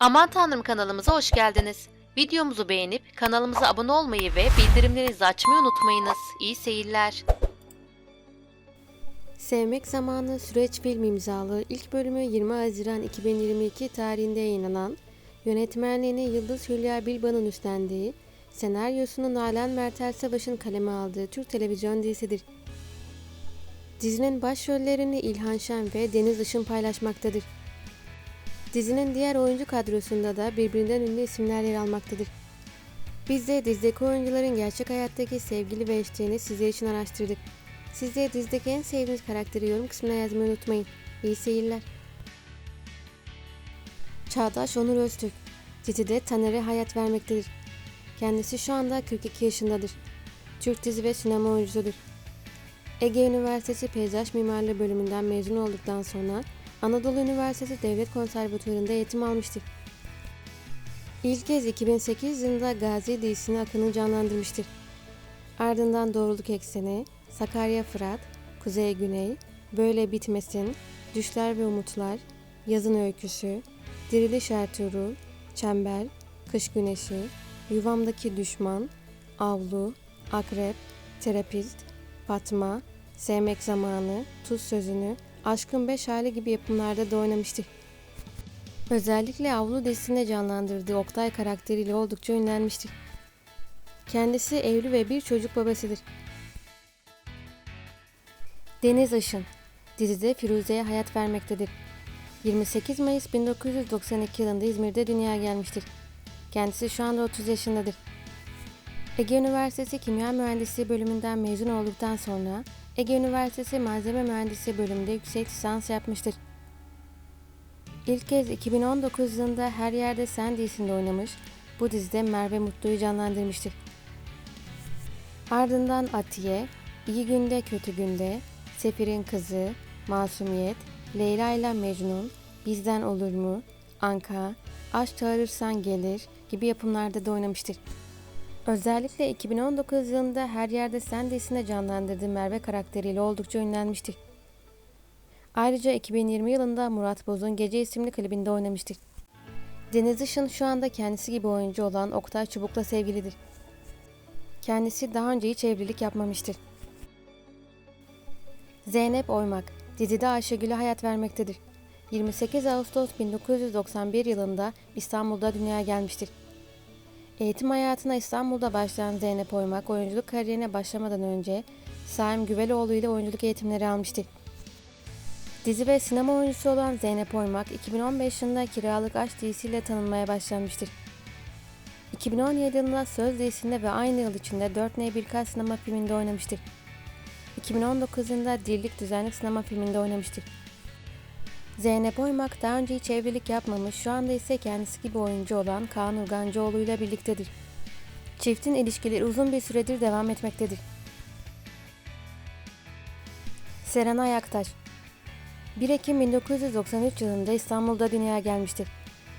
Aman Tanrım kanalımıza hoş geldiniz. Videomuzu beğenip kanalımıza abone olmayı ve bildirimlerinizi açmayı unutmayınız. İyi seyirler. Sevmek Zamanı Süreç Film imzalı ilk bölümü 20 Haziran 2022 tarihinde yayınlanan, yönetmenliğini Yıldız Hülya Bilban'ın üstlendiği, senaryosunu Nalan Mertel Savaş'ın kaleme aldığı Türk televizyon dizisidir. Dizinin başrollerini İlhan Şen ve Deniz Işın paylaşmaktadır. Dizinin diğer oyuncu kadrosunda da birbirinden ünlü isimler yer almaktadır. Biz de dizideki oyuncuların gerçek hayattaki sevgili ve eşliğini sizler için araştırdık. Siz de dizideki en sevdiğiniz karakteri yorum kısmına yazmayı unutmayın. İyi seyirler. Çağdaş Onur Öztürk dizide Taner'e hayat vermektedir. Kendisi şu anda 42 yaşındadır. Türk dizi ve sinema oyuncusudur. Ege Üniversitesi Peyzaj Mimarlığı bölümünden mezun olduktan sonra Anadolu Üniversitesi Devlet Konservatuvarı'nda eğitim almıştır. İlk kez 2008 yılında Gazi dizisini Akın'ı canlandırmıştır. Ardından Doğruluk Ekseni, Sakarya Fırat, Kuzey Güney, Böyle Bitmesin, Düşler ve Umutlar, Yazın Öyküsü, Diriliş Ertuğrul, Çember, Kış Güneşi, Yuvamdaki Düşman, Avlu, Akrep, Terapist, Fatma, Sevmek Zamanı, Tuz Sözünü, Aşkın Beş Hali gibi yapımlarda da oynamıştır. Özellikle Avlu dizisinde canlandırdığı Oktay karakteriyle oldukça ünlenmiştir. Kendisi evli ve bir çocuk babasıdır. Deniz Işın dizide Firuze'ye hayat vermektedir. 28 Mayıs 1992 yılında İzmir'de dünyaya gelmiştir. Kendisi şu anda 30 yaşındadır. Ege Üniversitesi Kimya Mühendisliği bölümünden mezun olduktan sonra Ege Üniversitesi Malzeme Mühendisliği bölümünde yüksek lisans yapmıştır. İlk kez 2019 yılında Her Yerde Sen dizisinde oynamış, bu dizide Merve Mutlu'yu canlandırmıştır. Ardından Atiye, İyi Günde Kötü Günde, Sefir'in Kızı, Masumiyet, Leyla ile Mecnun, Bizden Olur mu, Anka, Aşk Çağırırsan Gelir gibi yapımlarda da oynamıştır. Özellikle 2019 yılında Her Yerde Sen dizisinde canlandırdığı Merve karakteriyle oldukça ünlenmiştir. Ayrıca 2020 yılında Murat Boz'un Gece isimli klibinde oynamıştır. Deniz Işın şu anda kendisi gibi oyuncu olan Oktay Çubuk'la sevgilidir. Kendisi daha önce hiç evlilik yapmamıştır. Zeynep Oymak dizide Ayşegül'e hayat vermektedir. 28 Ağustos 1991 yılında İstanbul'da dünyaya gelmiştir. Eğitim hayatına İstanbul'da başlayan Zeynep Oymak oyunculuk kariyerine başlamadan önce Saim Güveloğlu ile oyunculuk eğitimleri almıştır. Dizi ve sinema oyuncusu olan Zeynep Oymak 2015 yılında Kiralık Aşk dizisiyle tanınmaya başlanmıştır. 2017 yılında Söz dizisinde ve aynı yıl içinde 4N birkaç sinema filminde oynamıştır. 2019 yılında Dirlik Düzenlik sinema filminde oynamıştır. Zeynep Oymak daha önce hiç evlilik yapmamış, şu anda ise kendisi gibi oyuncu olan Kaan Urgancıoğlu ile birliktedir. Çiftin ilişkileri uzun bir süredir devam etmektedir. Serenay Aktaş 1 Ekim 1993 yılında İstanbul'da dünyaya gelmiştir.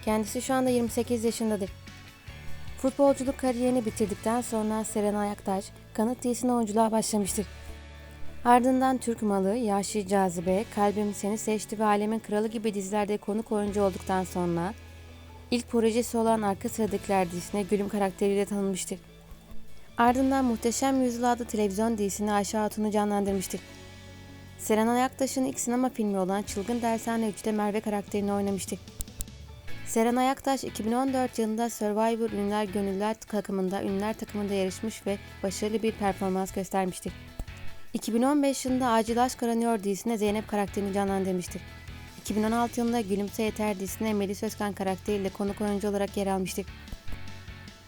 Kendisi şu anda 28 yaşındadır. Futbolculuk kariyerini bitirdikten sonra Serenay Aktaş, Kanıt dizisine oyunculuğa başlamıştır. Ardından Türk Malı, Yaşlı Cazibe, Kalbim Seni Seçti ve Alemin Kralı gibi dizilerde konuk oyuncu olduktan sonra ilk projesi olan Arka Sıradakiler dizisine Gülüm karakteriyle tanınmıştır. Ardından Muhteşem Yüzyıl adlı televizyon dizisinde Ayşe Hatun'u canlandırmıştır. Serenay Aktaş'ın ilk sinema filmi olan Çılgın Dershane 3'te Merve karakterini oynamıştır. Serenay Aktaş 2014 yılında Survivor Ünlüler Gönüller takımında Ünlüler takımında yarışmış ve başarılı bir performans göstermiştir. 2015 yılında Acil Aşk Aranıyor dizisinde Zeynep karakterini canlandırmıştır. 2016 yılında Gülümse Yeter dizisinde Melis Özkan karakteriyle konuk oyuncu olarak yer almıştır.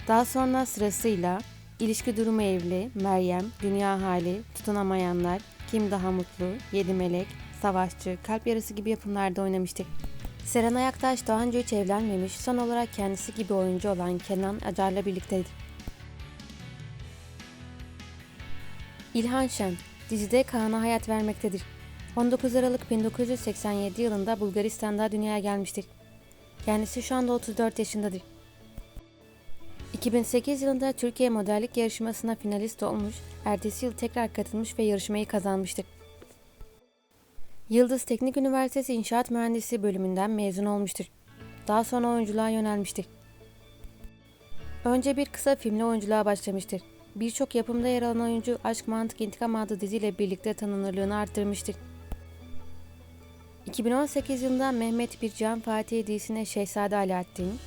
Daha sonra sırasıyla İlişki Durumu Evli, Meryem, Dünya Hali, Tutunamayanlar, Kim Daha Mutlu, Yedi Melek, Savaşçı, Kalp Yarısı gibi yapımlarda oynamıştır. Serenay Aktaş daha önce hiç evlenmemiş, son olarak kendisi gibi oyuncu olan Kenan Acar'la birliktedir. İlhan Şen, dizide Kaan'a hayat vermektedir. 19 Aralık 1987 yılında Bulgaristan'da dünyaya gelmiştir. Kendisi şu anda 34 yaşındadır. 2008 yılında Türkiye modellik yarışmasına finalist olmuş, ertesi yıl tekrar katılmış ve yarışmayı kazanmıştır. Yıldız Teknik Üniversitesi İnşaat Mühendisliği bölümünden mezun olmuştur. Daha sonra oyunculuğa yönelmiştir. Önce bir kısa filmle oyunculuğa başlamıştır. Birçok yapımda yer alan oyuncu Aşk Mantık İntikam adlı diziyle birlikte tanınırlığını arttırmıştır. 2018 yılında Mehmet Bircan Fatih dizisine Şehzade Alaaddin,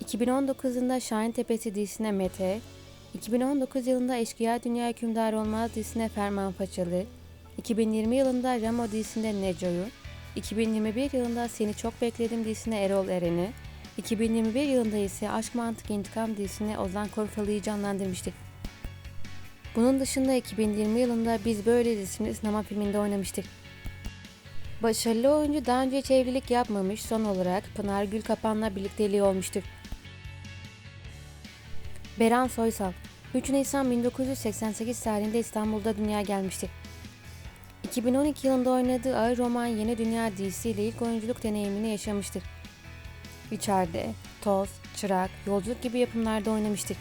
2019 yılında Şahin Tepesi dizisine Mete, 2019 yılında Eşkıya Dünya Hükümdarı Olmaz dizisine Ferman Façalı, 2020 yılında Ramo dizisinde Neco'yu, 2021 yılında Seni Çok Bekledim dizisine Erol Eren'i, 2021 yılında ise Aşk Mantık İntikam dizisine Ozan Korfalı'yı canlandırmıştı. Bunun dışında 2020 yılında Biz Böyle isimli sinema filminde oynamıştık. Başarılı oyuncu daha önce hiç evlilik yapmamış, son olarak Pınar Gülkapan'la birlikteliği olmuştur. Beran Soysal 3 Nisan 1988 tarihinde İstanbul'da dünya gelmiştir. 2012 yılında oynadığı ağır roman Yeni Dünya dizisiyle ilk oyunculuk deneyimini yaşamıştır. İçeride, Toz, Çırak, Yolculuk gibi yapımlarda oynamıştır.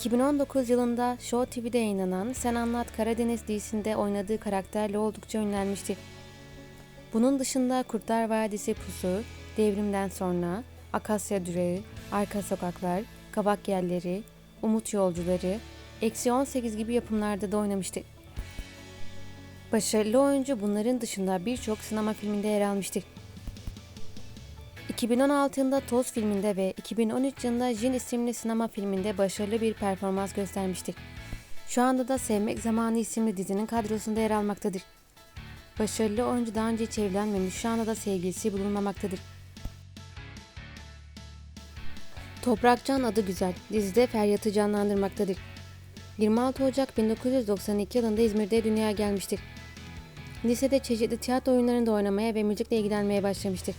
2019 yılında Show TV'de yayınlanan Sen Anlat Karadeniz dizisinde oynadığı karakterle oldukça ünlenmiştir. Bunun dışında Kurtlar Vadisi Pusu, Devrimden Sonra, Akasya Düreği, Arka Sokaklar, Kabak Yerleri, Umut Yolcuları, Eksi 18 gibi yapımlarda da oynamıştı. Başarılı oyuncu bunların dışında birçok sinema filminde yer almıştır. 2016 yılında Toz filminde ve 2013 yılında Jin isimli sinema filminde başarılı bir performans göstermiştir. Şu anda da Sevmek Zamanı isimli dizinin kadrosunda yer almaktadır. Başarılı oyuncu daha önce hiç evlenmemiş, şu anda da sevgilisi bulunmamaktadır. Toprakcan adı güzel, dizide Feryat'ı canlandırmaktadır. 26 Ocak 1992 yılında İzmir'de dünyaya gelmiştir. Lisede çeşitli tiyatro oyunlarında oynamaya ve müzikle ilgilenmeye başlamıştır.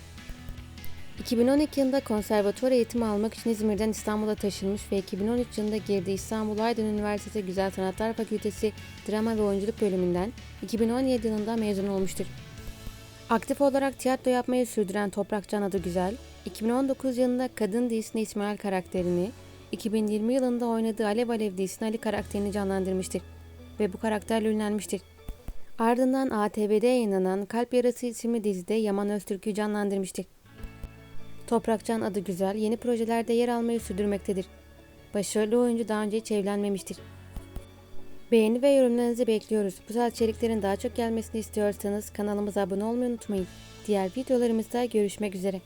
2012 yılında konservatuvar eğitimi almak için İzmir'den İstanbul'a taşınmış ve 2013 yılında girdiği İstanbul Aydın Üniversitesi Güzel Sanatlar Fakültesi Drama ve Oyunculuk bölümünden 2017 yılında mezun olmuştur. Aktif olarak tiyatro yapmayı sürdüren Toprakcan adı Güzel, 2019 yılında Kadın dizisinde İsmail karakterini, 2020 yılında oynadığı Alev Alev dizisinde Ali karakterini canlandırmıştır ve bu karakterle ünlenmiştir. Ardından ATV'de yayınlanan Kalp Yarası isimli dizide Yaman Öztürk'ü canlandırmıştır. Toprakcan adı güzel, yeni projelerde yer almayı sürdürmektedir. Başarılı oyuncu daha önce hiç evlenmemiştir. Beğeni ve yorumlarınızı bekliyoruz. Bu tarz içeriklerin daha çok gelmesini istiyorsanız kanalımıza abone olmayı unutmayın. Diğer videolarımızda görüşmek üzere.